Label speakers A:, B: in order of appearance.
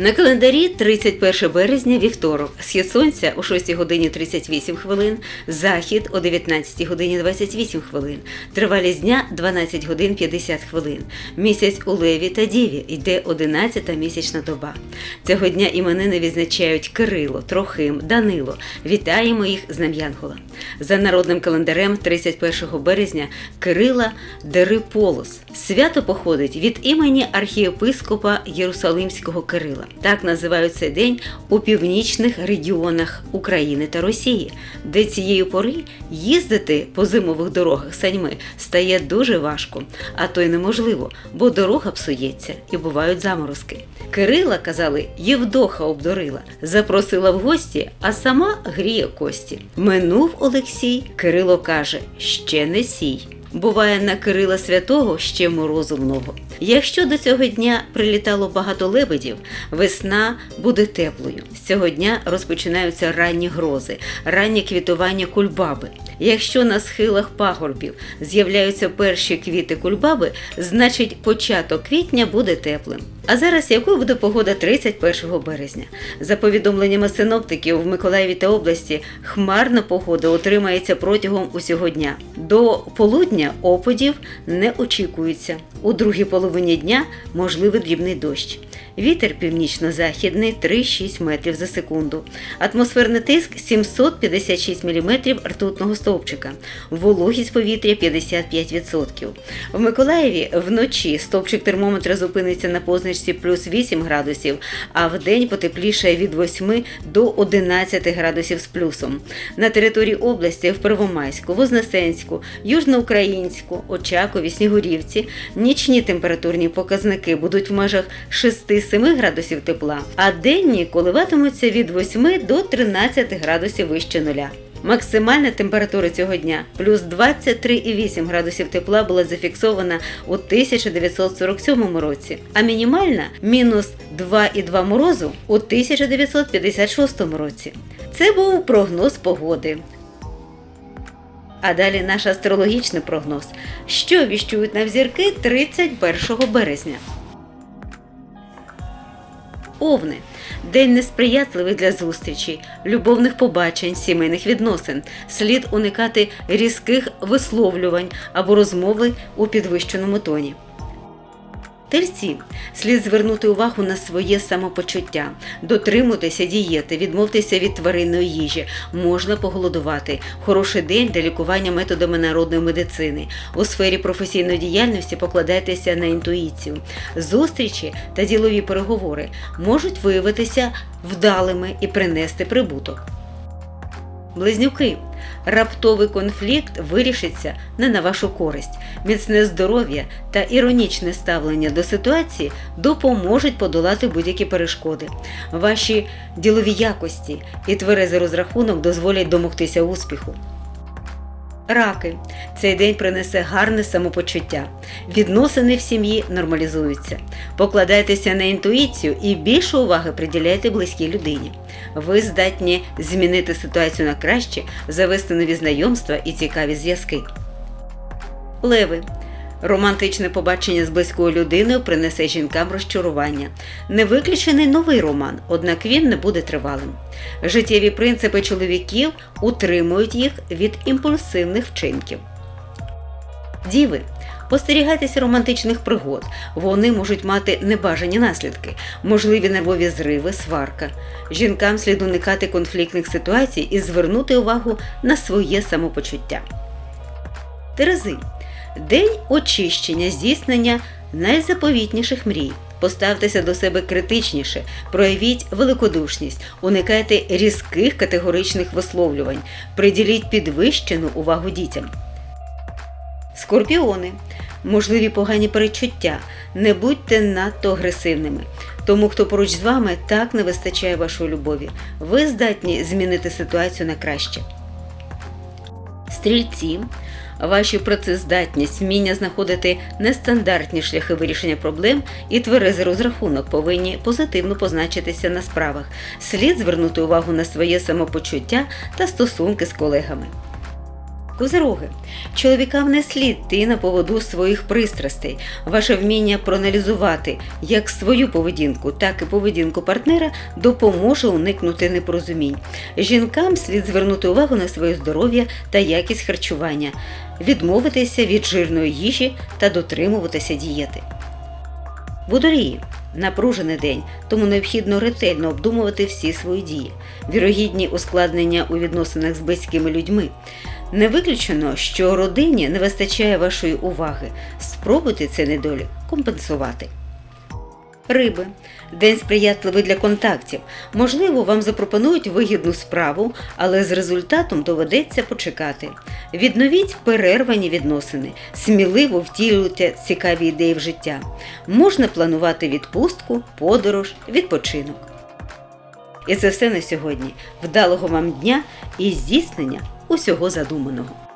A: На календарі 31 березня вівторок, схід сонця о 6 годині 38 хвилин, захід о 19 годині 28 хвилин, тривалість дня 12 годин 50 хвилин. Місяць у Леві та Діві йде 11 місячна доба. Цього дня іменини відзначають Кирило, Трохим, Данило. Вітаємо їх з Нам'янгола. За народним календарем 31 березня Кирила Дериполос. Свято походить від імені архієпископа Єрусалимського Кирила. Так називають цей день у північних регіонах України та Росії, де цієї пори їздити по зимових дорогах саньми стає дуже важко, а то й неможливо, бо дорога псується і бувають заморозки. Кирила, казали, Євдоха обдурила, запросила в гості, а сама гріє кості. Минув Олексій, Кирило каже: ще не сій. Буває на Кирила Святого ще морозу много. Якщо до цього дня прилітало багато лебедів, весна буде теплою. З цього дня розпочинаються ранні грози, раннє квітування кульбаби. Якщо на схилах пагорбів з'являються перші квіти кульбаби, значить початок квітня буде теплим. А зараз якою буде погода 31 березня? За повідомленнями синоптиків в Миколаєві та області, хмарна погода утримається протягом усього дня. До полудня опадів не очікується. У другій половині дня можливий дрібний дощ. Вітер північно-західний 3-6 метрів за секунду. Атмосферний тиск 756 мм ртутного стовпчика. Вологість повітря 55%. В Миколаєві вночі стовпчик термометра зупиниться на позначці плюс 8 градусів, а в день потеплішає від 8 до 11 градусів з плюсом. На території області в Первомайську, Вознесенську, Южноукраїнську, Очакові, Снігурівці нічні температурні показники будуть в межах 6-7 градусів тепла, а денні коливатимуться від 8 до 13 градусів вище нуля. Максимальна температура цього дня плюс 23,8 градусів тепла була зафіксована у 1947 році, а мінімальна мінус 2,2 морозу у 1956 році. Це був прогноз погоди. А далі наш астрологічний прогноз, що віщують на взірки 31 березня. Овни день несприятливий для зустрічей, любовних побачень, сімейних відносин. Слід уникати різких висловлювань або розмови у підвищеному тоні. Тельці слід звернути увагу на своє самопочуття, дотримуйтеся дієти, відмовтеся від тваринної їжі, можна поголодувати. Хороший день для лікування методами народної медицини. У сфері професійної діяльності покладайтеся на інтуїцію. Зустрічі та ділові переговори можуть виявитися вдалими і принести прибуток. Близнюки. Раптовий конфлікт вирішиться не на вашу користь. Міцне здоров'я та іронічне ставлення до ситуації допоможуть подолати будь-які перешкоди. Ваші ділові якості і тверезий розрахунок дозволять домогтися успіху. Раки. Цей день принесе гарне самопочуття. Відносини в сім'ї нормалізуються. Покладайтеся на інтуїцію і більше уваги приділяйте близькій людині. Ви здатні змінити ситуацію на краще, завести нові знайомства і цікаві зв'язки. Леви. Романтичне побачення з близькою людиною принесе жінкам розчарування. Не виключений новий роман, однак він не буде тривалим. Життєві принципи чоловіків утримують їх від імпульсивних вчинків. Діви. Остерігайтеся романтичних пригод, вони можуть мати небажані наслідки, можливі нервові зриви, сварка. Жінкам слід уникати конфліктних ситуацій і звернути увагу на своє самопочуття. Терези. День очищення, здійснення найзаповітніших мрій. Поставтеся до себе критичніше, проявіть великодушність, уникайте різких категоричних висловлювань, приділіть підвищену увагу дітям. Скорпіони. Можливі погані перечуття. Не будьте надто агресивними. Тому, хто поруч з вами так не вистачає вашої любові. Ви здатні змінити ситуацію на краще. Стрільці. Ваші працездатність, вміння знаходити нестандартні шляхи вирішення проблем і тверезий розрахунок повинні позитивно позначитися на справах. Слід звернути увагу на своє самопочуття та стосунки з колегами. Козироги, чоловікам не слід йти на поводу своїх пристрастей. Ваше вміння проаналізувати як свою поведінку, так і поведінку партнера допоможе уникнути непорозумінь. Жінкам слід звернути увагу на своє здоров'я та якість харчування, відмовитися від жирної їжі та дотримуватися дієти. Водолії напружений день, тому необхідно ретельно обдумувати всі свої дії, вірогідні ускладнення у відносинах з близькими людьми. Не виключено, що родині не вистачає вашої уваги. Спробуйте цей недолік компенсувати. Риби. День сприятливий для контактів. Можливо, вам запропонують вигідну справу, але з результатом доведеться почекати. Відновіть перервані відносини, сміливо втілюйте цікаві ідеї в життя. Можна планувати відпустку, подорож, відпочинок. І це все на сьогодні. Вдалого вам дня і здійснення усього задуманого.